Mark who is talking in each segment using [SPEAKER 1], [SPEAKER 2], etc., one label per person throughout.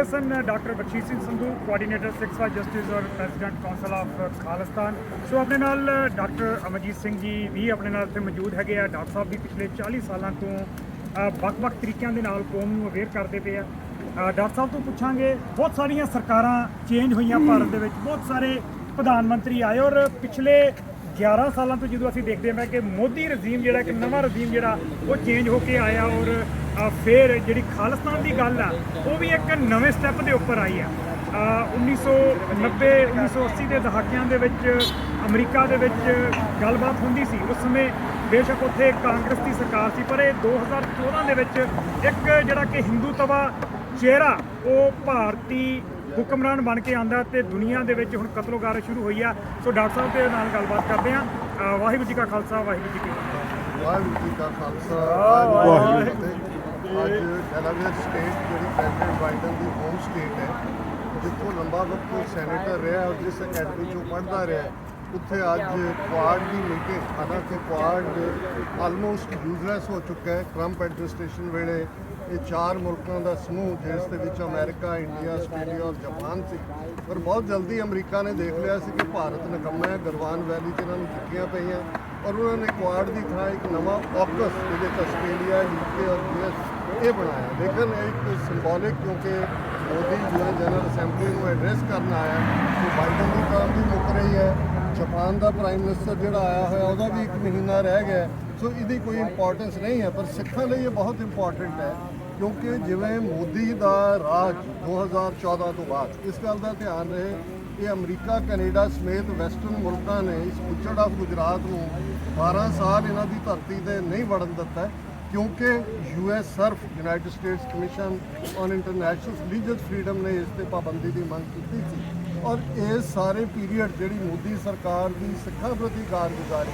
[SPEAKER 1] ਇਹ ਸਨ doctor Bakhshish Singh Sandhu coordinator 6 for justice ਔਰ president council of Khalistan so ਆਪਣੇ ਨਾਲ ਡਾਕਟਰ ਅਮਰਜੀਤ ਸਿੰਘ ਜੀ ਵੀ ਆਪਣੇ ਨਾਲ ਇੱਥੇ ਮੌਜੂਦ ਹੈਗੇ ਆ ਡਾਕਟਰ ਸਾਹਿਬ ਵੀ ਪਿਛਲੇ 40 ਸਾਲਾਂ ਤੋਂ ਅ, ਵੱਖ-ਵੱਖ ਤਰੀਕਿਆਂ ਦੇ ਨਾਲ ਕੌਮ ਨੂੰ ਅਵੇਅਰ ਕਰਦੇ ਪਏ ਆ ਅ, ਡਾਕਟਰ ਸਾਹਿਬ ਤੋਂ ਪੁੱਛਾਂਗੇ ਬਹੁਤ ਸਾਰੀਆਂ ਸਰਕਾਰਾਂ ਚੇਂਜ ਹੋਈਆਂ ਭਾਰਤ ਦੇ ਵਿੱਚ ਬਹੁਤ ਸਾਰੇ ਪ੍ਰਧਾਨ ਮੰਤਰੀ ਆਏ ਔਰ ਪਿਛਲੇ 11 ਸਾਲਾਂ ਤੋਂ ਜਦੋਂ ਅਸੀਂ ਦੇਖਦੇ ਹਾਂ ਕਿ ਮੋਦੀ ਰਜੀਮ ਜਿਹੜਾ ਕਿ ਨਵਾਂ ਰਜੀਮ ਜਿਹੜਾ ਉਹ ਚੇਂਜ ਹੋ ਕੇ ਆਇਆ ਔਰ ਫਿਰ ਜਿਹੜੀ ਖਾਲਿਸਤਾਨ ਦੀ ਗੱਲ ਆ ਉਹ ਵੀ ਇੱਕ ਨਵੇਂ ਸਟੈਪ ਦੇ ਉੱਪਰ ਆਈ ਆ। ਅ, 1990 1980 ਦੇ ਦਹਾਕਿਆਂ ਦੇ ਵਿੱਚ ਅਮਰੀਕਾ ਦੇ ਵਿੱਚ ਗੱਲਬਾਤ ਹੁੰਦੀ ਸੀ। ਉਸ ਸਮੇਂ ਬੇਸ਼ੱਕ ਉੱਥੇ ਕਾਂਗਰਸ ਦੀ ਸਰਕਾਰ ਸੀ ਪਰ ਇਹ 2014 ਦੇ ਵਿੱਚ ਇੱਕ ਜਿਹੜਾ ਕਿ ਹਿੰਦੂਤਵਾ ਚਿਹਰਾ ਉਹ ਭਾਰਤੀ ਹੁਕਮਰਾਨ ਬਣ ਕੇ ਆਂਦਾ ਤੇ ਦੁਨੀਆ ਦੇ ਵਿੱਚ ਹੁਣ ਕਤਲੋਗਾਰ ਸ਼ੁਰੂ ਹੋਈ ਆ। ਸੋ ਡਾਕਟਰ ਸਾਹਿਬ ਦੇ ਨਾਲ ਗੱਲਬਾਤ ਕਰਦੇ ਆ। ਵਾਹਿਗੁਰੂ ਜੀ ਕਾ ਖਾਲਸਾ ਵਾਹਿਗੁਰੂ ਜੀ ਕੀ ਫਤਿਹ।
[SPEAKER 2] ਵਾਹਿਗੁਰੂ ਜੀ ਕਾ ਖਾਲਸਾ
[SPEAKER 1] ਵਾਹਿਗੁਰੂ
[SPEAKER 2] ਵਾਹਿਗੁਰੂ ਜੀ ਕੀ ਫਤਿਹ। ਅੱਜ ਡੈਲਾਵੇਅਰ ਸਟੇਟ ਜਿਹੜੀ ਪ੍ਰੈਜ਼ੀਡੈਂਟ ਬਾਈਡਨ ਦੀ ਹੋਮ ਸਟੇਟ ਹੈ ਜਿੱਥੋਂ ਲੰਬਾ ਵਕਤ ਸੈਨੇਟਰ ਰਿਹਾ ਔਰ ਜਿਸ ਅਕੈਡਮੀ ਚੋਂ ਪੜ੍ਹਦਾ ਰਿਹਾ ਉੱਥੇ ਅੱਜ ਕੁਆਡ ਦੀ ਮੀਟਿੰਗ ਹਾਲਾਂਕਿ ਕੁਆਡ ਆਲਮੋਸਟ ਯੂਜ਼ਲੈਸ ਹੋ ਚੁੱਕਾ ਹੈ। ਟਰੰਪ ਐਡਮਿਨਿਸਟ੍ਰੇਸ਼ਨ ਵੇਲੇ ਇਹ ਚਾਰ ਮੁਲਕਾਂ ਦਾ ਸਮੂਹ, ਜਿਸ ਦੇ ਵਿੱਚ ਅਮਰੀਕਾ, ਇੰਡੀਆ, ਆਸਟ੍ਰੇਲੀਆ ਔਰ ਜਾਪਾਨ ਸੀ। ਪਰ ਬਹੁਤ ਜਲਦੀ ਅਮਰੀਕਾ ਨੇ ਦੇਖ ਲਿਆ ਸੀ ਕਿ ਭਾਰਤ ਨਿਕੰਮਾ ਹੈ ਗਲਵਾਨ ਵੈਲੀ 'ਚ ਇਹਨਾਂ ਨੂੰ ਚਿੱਠੀਆਂ ਪਈਆਂ ਔਰ ਉਹਨਾਂ ਨੇ ਕੁਆਡ ਦੀ ਥਾਂ ਇੱਕ ਨਵਾਂ ਆਕਸ ਜਿਹਦੇ 'ਚ ਆਸਟ੍ਰੇਲੀਆ ਯੂਕੇ ਔਰ ਯੂਐਸ ਇਹ ਬਣਾਇਆ। ਲੇਕਿਨ ਇਹ ਇੱਕ ਸਿੰਬੋਲਿਕ ਕਿਉਂਕਿ ਮੋਦੀ ਯੂਐਨ ਜਨਰਲ ਅਸੈਂਬਲੀ ਨੂੰ ਐਡਰੈਸ ਕਰਨ ਆਇਆ ਕਿ ਬਾਈਡਨ ਦੀ ਟਰਮ ਵੀ ਮੁੱਕ ਰਹੀ ਹੈ, ਜਾਪਾਨ ਦਾ ਪ੍ਰਾਈਮ ਮਿਨਿਸਟਰ ਜਿਹੜਾ ਆਇਆ ਹੋਇਆ, ਉਹਦਾ ਵੀ ਇੱਕ ਮਹੀਨਾ ਰਹਿ ਗਿਆ, ਸੋ ਇਹਦੀ ਕੋਈ ਇੰਪੋਰਟੈਂਸ ਨਹੀਂ ਹੈ, ਪਰ ਸਿੱਖਾਂ ਲਈ ਇਹ ਬਹੁਤ ਇੰਪੋਰਟੈਂਟ ਹੈ। ਕਿਉਂਕਿ ਜਿਵੇਂ ਮੋਦੀ ਦਾ ਰਾਜ 2014 ਤੋਂ ਬਾਅਦ ਇਸ ਗੱਲ ਦਾ ਧਿਆਨ ਰਹੇ ਕਿ ਅਮਰੀਕਾ, ਕੈਨੇਡਾ ਸਮੇਤ ਵੈਸਟਰਨ ਮੁਲਕਾਂ ਨੇ ਇਸ ਪੁੱਛੜ ਆਫ ਗੁਜਰਾਤ ਨੂੰ 12 ਸਾਲ ਇਹਨਾਂ ਦੀ ਧਰਤੀ ਤੇ ਨਹੀਂ ਵੜਨ ਦਿੱਤਾ, ਕਿਉਂਕਿ US Surf, United States commission on international religious freedom ਨੇ ਇਸ ਤੇ ਪਾਬੰਦੀ ਦੀ ਮੰਗ ਕੀਤੀ ਸੀ। ਔਰ ਇਹ ਸਾਰੇ ਪੀਰੀਅਡ ਜਿਹੜੀ ਮੋਦੀ ਸਰਕਾਰ ਦੀ ਸਿੱਖਾਂ ਪ੍ਰਤੀ ਕਾਰਗੁਜ਼ਾਰੀ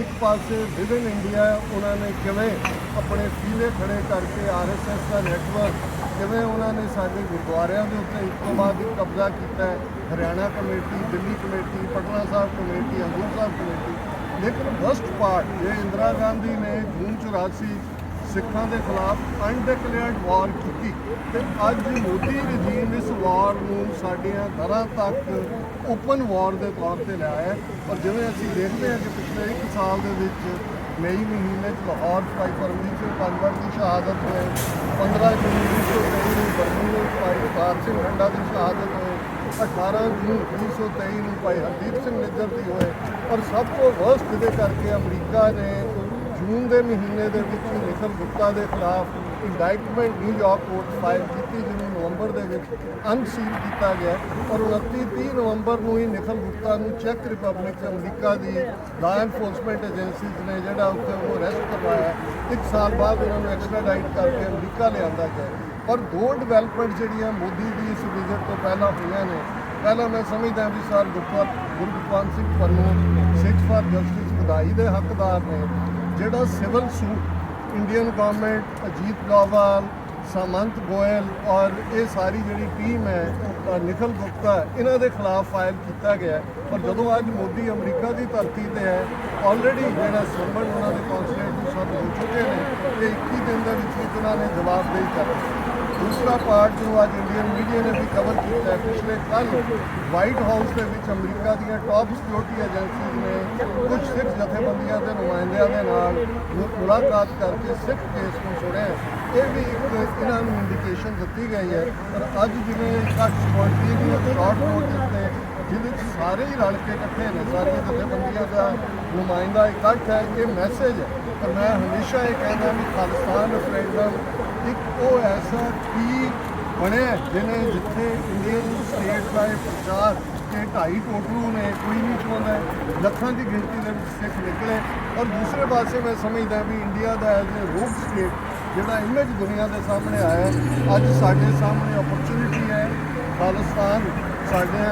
[SPEAKER 2] ਇੱਕ ਪਾਸੇ ਵਿਦਨ ਇੰਡੀਆ ਉਹਨਾਂ ਨੇ ਕਿਵੇਂ ਆਪਣੇ ਫੀਲੇ ਖੜੇ ਕਰਕੇ ਆਰਐਸਐਸ ਦਾ ਨੈਟਵਰਕ ਕਿਵੇਂ ਉਹਨਾਂ ਨੇ ਸਾਡੇ ਗੁਰਦੁਆਰਿਆਂ ਦੇ ਉੱਤੇ ਇੱਕ ਤੋਂ ਬਾਅਦ ਇੱਕ ਕਬਜ਼ਾ ਕੀਤਾ ਹੈ, Haryana committee, Delhi committee, Patna Sahib committee Hazur Sahib committee. ਲੇਕਿਨ ਫਸਟ ਪਾਰਟ ਜੇ ਇੰਦਰਾ ਗਾਂਧੀ ਨੇ ਜੂਨ 84 ਸਿੱਖਾਂ ਦੇ ਖਿਲਾਫ ਅਨਡਿਕਲੇਅਰਡ ਵਾਰ ਕੀਤੀ ਤੇ ਅੱਜ ਮੋਦੀ ਰਜੀਮ ਇਸ ਵਾਰ ਨੂੰ ਸਾਡੀਆਂ ਘਰਾਂ ਤੱਕ ਓਪਨ ਵਾਰ ਦੇ ਤੌਰ ਤੇ ਲਿਆਇਆ ਹੈ। ਔਰ ਜਿਵੇਂ ਅਸੀਂ ਦੇਖਦੇ ਹਾਂ ਕਿ ਪਿਛਲੇ 1 ਸਾਲ ਦੇ ਵਿੱਚ ਮਈ ਮਹੀਨੇ 'ਚ ਲਾਹੌਰ 5 ਫਰਵਰੀ 'ਚ ਪੰਜਵਰ ਦੀ ਸ਼ਹਾਦਤ ਹੋਏ 15 ਜੂਨ 1923 ਨੂੰ ਬਰਮੀ ਨੂੰ ਭਾਈ ਉਤਾਰ ਸਿੰਘ ਹੰਡਾ ਦੀ ਸ਼ਹਾਦਤ ਹੋਏ 18 ਜੂਨ 1923 ਨੂੰ ਭਾਈ ਹਰਦੀਪ ਸਿੰਘ ਨਿੱਜਰ ਦੀ ਹੋਏ ਔਰ ਸਭ ਤੋਂ ਵਰਸਟ ਇਹਦੇ ਕਰਕੇ ਅਮਰੀਕਾ ਨੇ ਜੂਨ ਦੇ ਮਹੀਨੇ ਦੇ ਵਿੱਚ ਨਿਖਲ ਗੁਪਤਾ ਦੇ ਖਿਲਾਫ ਇੰਡਾਈਟਮੈਂਟ ਨਿਊਯਾਰਕ ਕੋਰਟ ਫਾਈਲ ਕੀਤੀ, ਜਿਹਨੂੰ ਨਵੰਬਰ ਦੇ ਵਿੱਚ ਅਨਸੀਲ ਕੀਤਾ ਗਿਆ ਔਰ 29 30 ਨਵੰਬਰ ਨੂੰ ਹੀ ਨਿਖਲ ਗੁਪਤਾ ਨੂੰ ਚੈੱਕ ਰਿਪਬਲਿਕ ਅਮਰੀਕਾ ਦੀ ਲਾ ਐਨਫੋਰਸਮੈਂਟ ਏਜੰਸੀਜ਼ ਨੇ ਜਿਹੜਾ ਉੱਥੇ ਉਹ ਅਰੈਸਟ ਕਰਵਾਇਆ ਇੱਕ ਸਾਲ ਬਾਅਦ ਉਹਨਾਂ ਨੂੰ ਐਕਸਟ੍ਰਾਡਾਈਟ ਕਰਕੇ ਅਮਰੀਕਾ ਲਿਆਂਦਾ ਗਿਆ ਔਰ ਦੋ ਡਿਵੈਲਪਮੈਂਟ ਜਿਹੜੀਆਂ ਮੋਦੀ ਦੀ ਇਸ ਵਿਜ਼ਿਟ ਤੋਂ ਪਹਿਲਾਂ ਹੋਈਆਂ ਨੇ, ਪਹਿਲਾਂ ਮੈਂ ਸਮਝਦਾ ਵੀ sir Gurpat Gurgobind Singh Pannu Sikh for justice ਵਧਾਈ ਦੇ ਹੱਕਦਾਰ ਨੇ। ਜਿਹੜਾ civil suit Indian government Ajit Doval Samant Goel ਔਰ ਇਹ ਸਾਰੀ ਜਿਹੜੀ ਟੀਮ ਹੈ ਅ, ਨਿਖਲ ਗੁਪਤਾ ਇਹਨਾਂ ਦੇ ਖਿਲਾਫ ਫਾਈਲ ਕੀਤਾ ਗਿਆ ਹੈ। ਪਰ ਜਦੋਂ ਅੱਜ ਮੋਦੀ ਅਮਰੀਕਾ ਦੀ ਧਰਤੀ ਤੇ ਹੈ ਆਲਰੇਡੀ ਜਿਹੜਾ ਸੰਬੰਧ ਉਹਨਾਂ ਦੇ ਕੌਂਸੂਲੇਟ ਨੂੰ ਸਭ ਹੋ ਚੁੱਕੇ ਨੇ ਤੇ 21 ਦਿਨ ਦੇ ਵਿੱਚ ਉਹਨਾਂ ਨੇ ਜਵਾਬਦੇਹੀ ਕਰ ਕਰਨੀ ਦੂਸਰਾ ਪਾਰਟ ਜੋ ਅੱਜ ਇੰਡੀਅਨ ਮੀਡੀਆ ਨੇ ਵੀ ਕਵਰ ਕੀਤਾ ਹੈ, ਪਿਛਲੇ ਕੱਲ ਵਾਈਟ ਹਾਊਸ ਦੇ ਵਿੱਚ ਅਮਰੀਕਾ ਦੀਆਂ ਟਾਪ ਸਿਕਿਉਰਿਟੀ ਏਜੰਸੀਜ਼ ਨੇ ਕੁਝ ਸਿੱਖ ਜਥੇਬੰਦੀਆਂ ਦੇ ਨੁਮਾਇੰਦਿਆਂ ਦੇ ਨਾਲ ਮੁ- ਮੁਲਾਕਾਤ ਕਰਕੇ ਸਿੱਖ ਕੇਸ ਨੂੰ ਸੁਣਿਆ ਇਹ ਵੀ ਇੱਕ ਇਹਨਾਂ ਨੂੰ ਇੰਡੀਕੇਸ਼ਨ ਦਿੱਤੀ ਗਈ ਹੈ। ਪਰ ਅੱਜ ਜਿਵੇਂ ਕੱਟ ਸਪੌਂਟੇਨੀਅਸ ਸ਼ਾਰਟ ਨੋਟਿਸ ਤੇ ਜਿਹਦੇ ਵਿੱਚ ਸਾਰੇ ਹੀ ਰਲ ਕੇ ਇਕੱਠੇ ਨੇ, ਸਾਰੀਆਂ ਜਥੇਬੰਦੀਆਂ ਦਾ ਨੁਮਾਇੰਦਾ ਇਕੱਠ ਹੈ, ਇਹ ਮੈਸੇਜ ਹੈ। ਪਰ ਮੈਂ ਹਮੇਸ਼ਾ ਇਹ ਕਹਿੰਦਾ ਵੀ ਖਾਲਿਸਤਾਨ ਰੈਫਰੈਂਡਮ ਇੱਕ ਉਹ ਐਸਾ ਕੀ ਬਣਿਆ ਜਿਹਨੇ ਜਿੱਥੇ ਇੰਡੀਅਨ ਸਟੇਟ ਦਾ ਇਹ ਪ੍ਰਚਾਰ ਕਿ ਢਾਈ ਟੋਟਲੂ ਨੇ, ਕੋਈ ਨਹੀਂ ਚਾਹੁੰਦਾ, ਲੱਖਾਂ ਦੀ ਗਿਣਤੀ ਦੇ ਵਿੱਚ ਸਿੱਖ ਨਿਕਲੇ। ਔਰ ਦੂਸਰੇ ਪਾਸੇ ਮੈਂ ਸਮਝਦਾ ਵੀ ਇੰਡੀਆ ਦਾ ਐਜ਼ ਅ ਰੂਪ ਸਟੇਟ ਜਿਹੜਾ ਇਮੇਜ ਦੁਨੀਆ ਦੇ ਸਾਹਮਣੇ ਆਇਆ ਅੱਜ ਸਾਡੇ ਸਾਹਮਣੇ ਓਪਰਚੁਨਿਟੀ ਹੈ। ਖਾਲਿਸਤਾਨ ਸਾਡੇ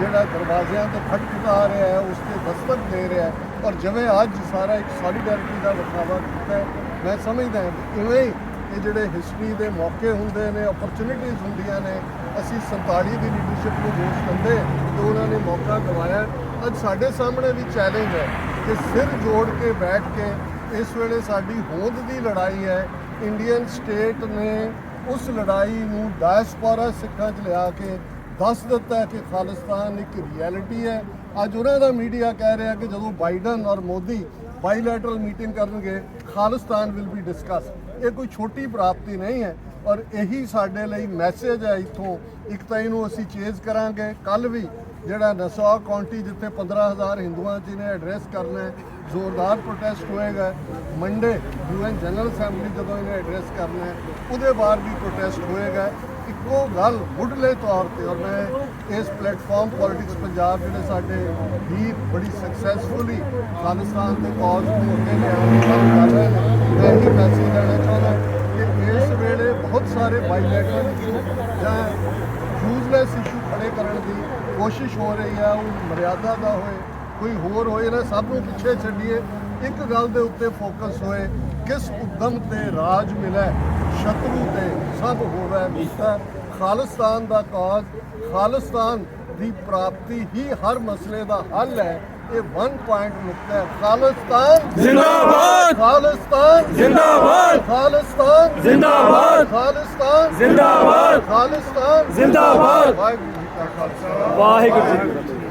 [SPEAKER 2] ਜਿਹੜਾ ਦਰਵਾਜ਼ਿਆਂ ਤੇ ਖਟਖਟਾ ਰਿਹਾ ਹੈ, ਉਸ ਤੇ ਦਸਤਕ ਦੇ ਰਿਹਾ ਹੈ। ਔਰ ਜਿਵੇਂ ਅੱਜ ਸਾਰਾ ਇੱਕ ਸੋਲੀਡੈਰਿਟੀ ਦਾ ਵਿਖਾਵਾ ਕੀਤਾ ਹੈ, ਮੈਂ ਸਮਝਦਾ ਹਾਂ ਇਵੇਂ ਹੀ ਇਹ ਜਿਹੜੇ ਹਿਸਟਰੀ ਦੇ ਮੌਕੇ ਹੁੰਦੇ ਨੇ ਓਪਰਚੁਨਿਟੀਜ਼ ਹੁੰਦੀਆਂ ਨੇ, ਅਸੀਂ 47 ਦੀ ਲੀਡਰਸ਼ਿਪ ਨੂੰ ਦੋਸ਼ ਦਿੰਦੇ ਤੇ ਉਹਨਾਂ ਨੇ ਮੌਕਾ ਗਵਾਇਆ ਅੱਜ ਸਾਡੇ ਸਾਹਮਣੇ ਵੀ ਚੈਲੰਜ ਹੈ ਕਿ ਸਿਰ ਜੋੜ ਕੇ ਬੈਠ ਕੇ ਇਸ ਵੇਲੇ ਸਾਡੀ ਹੋਂਦ ਦੀ ਲੜਾਈ ਹੈ। ਇੰਡੀਅਨ ਸਟੇਟ ਨੇ ਉਸ ਲੜਾਈ ਨੂੰ ਡਾਇਸਪੋਰਾ ਸਿੱਖਾਂ 'ਚ ਲਿਆ ਕੇ ਦੱਸ ਦਿੱਤਾ ਕਿ ਖਾਲਿਸਤਾਨ ਇੱਕ ਰਿਐਲਿਟੀ ਹੈ। ਅੱਜ ਉਹਨਾਂ ਦਾ ਮੀਡੀਆ ਕਹਿ ਰਿਹਾ ਕਿ ਜਦੋਂ ਬਾਈਡਨ ਔਰ ਮੋਦੀ ਬਾਈਲੈਟਰਲ ਮੀਟਿੰਗ ਕਰਨਗੇ, ਖਾਲਿਸਤਾਨ ਵਿਲ ਬੀ ਡਿਸਕਸ ਇਹ ਕੋਈ ਛੋਟੀ ਪ੍ਰਾਪਤੀ ਨਹੀਂ ਹੈ ਔਰ ਇਹੀ ਸਾਡੇ ਲਈ ਮੈਸੇਜ ਹੈ ਇੱਥੋਂ। ਇੱਕ ਤਾਂ ਇਹਨੂੰ ਅਸੀਂ ਚੇਜ਼ ਕਰਾਂਗੇ। ਕੱਲ ਵੀ ਜਿਹੜਾ ਨਸੌ ਕਾਉਂਟੀ ਜਿੱਥੇ 15000 ਹਿੰਦੂਆਂ ਜੀ ਨੇ ਐਡਰੈਸ ਕਰਨਾ ਜ਼ੋਰਦਾਰ ਪ੍ਰੋਟੈਸਟ ਹੋਏਗਾ। ਮੰਡੇ ਯੂਐਨ ਜਨਰਲ ਅਸੈਂਬਲੀ ਜਦੋਂ ਇਹਨੇ ਐਡਰੈਸ ਕਰਨਾ ਉਹਦੇ ਬਾਅਦ ਵੀ ਪ੍ਰੋਟੈਸਟ ਹੋਏਗਾ। ਇੱਕੋ ਗੱਲ ਮੁੱਢਲੇ ਤੌਰ ਤੇ ਔਰ ਮੈਂ ਇਸ ਪਲੇਟਫਾਰਮ ਪੋਲਿਟਿਕਸ ਪੰਜਾਬ ਜਿਹੜੇ ਸਾਡੇ ਵੀਰ ਬੜੀ ਸਕਸੈਸਫੁਲੀ ਖਾਲਿਸਤਾਨ ਦੇ ਕਾਜ਼ ਨੂੰ ਅੱਗੇ ਲਿਆਉਣ ਦੀ ਗੱਲ ਕਰ ਰਹੇ ਨੇ। ਮੈਂ ਇਹੀ ਮੈਸੇਜ ਦੇਣਾ ਚਾਹੁੰਦਾ ਕਿ ਇਸ ਵੇਲੇ ਬਹੁਤ ਸਾਰੇ ਬਾਈਲੈਟਰਲ ਜਾਂ ਯੂਜ਼ਲੈਸ ਇਸ਼ੂ ਖੜੇ ਕਰਨ ਦੀ ਕੋਸ਼ਿਸ਼ ਹੋ ਰਹੀ ਹੈ ਉਹ ਮਰਿਆਦਾ ਦਾ ਹੋਏ, ਕੋਈ ਹੋਰ ਹੋਏ ਨਾ ਸਭ ਨੂੰ ਪਿੱਛੇ ਛੱਡੀਏ। ਇੱਕ ਗੱਲ ਦੇ ਉੱਤੇ ਫੋਕਸ ਹੋਏ, ਕਿਸ ਉਦਮ ਤੇ ਰਾਜ ਮਿਲੇ ਸ਼ਤਰੂ ਤੇ ਸਭ ਹੋਵੇ ਮਿੱਤਰ ਖਾਲਿਸਤਾਨ ਦਾ ਕਾਜ਼ ਖਾਲਿਸਤਾਨ ਦੀ ਪ੍ਰਾਪਤੀ ਹੀ ਹਰ ਮਸਲੇ ਦਾ ਹੱਲ ਹੈ ਇਹ ਵਨ ਪੁਆਇੰਟ ਨੁਕਤਾ ਹੈ ਖਾਲਿਸਤਾਨ
[SPEAKER 3] ਜ਼ਿੰਦਾਬਾਦ!
[SPEAKER 2] ਖਾਲਿਸਤਾਨ
[SPEAKER 3] ਜ਼ਿੰਦਾਬਾਦ!
[SPEAKER 2] ਖਾਲਿਸਤਾਨ
[SPEAKER 3] ਜ਼ਿੰਦਾਬਾਦ!
[SPEAKER 2] ਖਾਲਿਸਤਾਨ
[SPEAKER 3] ਜ਼ਿੰਦਾਬਾਦ!
[SPEAKER 2] ਖਾਲਿਸਤਾਨ
[SPEAKER 3] ਜ਼ਿੰਦਾਬਾਦ!
[SPEAKER 2] ਵਾਹਿਗੁਰੂ ਜੀ ਕਾ ਖਾਲਸਾ
[SPEAKER 3] ਵਾਹਿਗੁਰੂ ਜੀ ਕੀ ਫਤਿਹ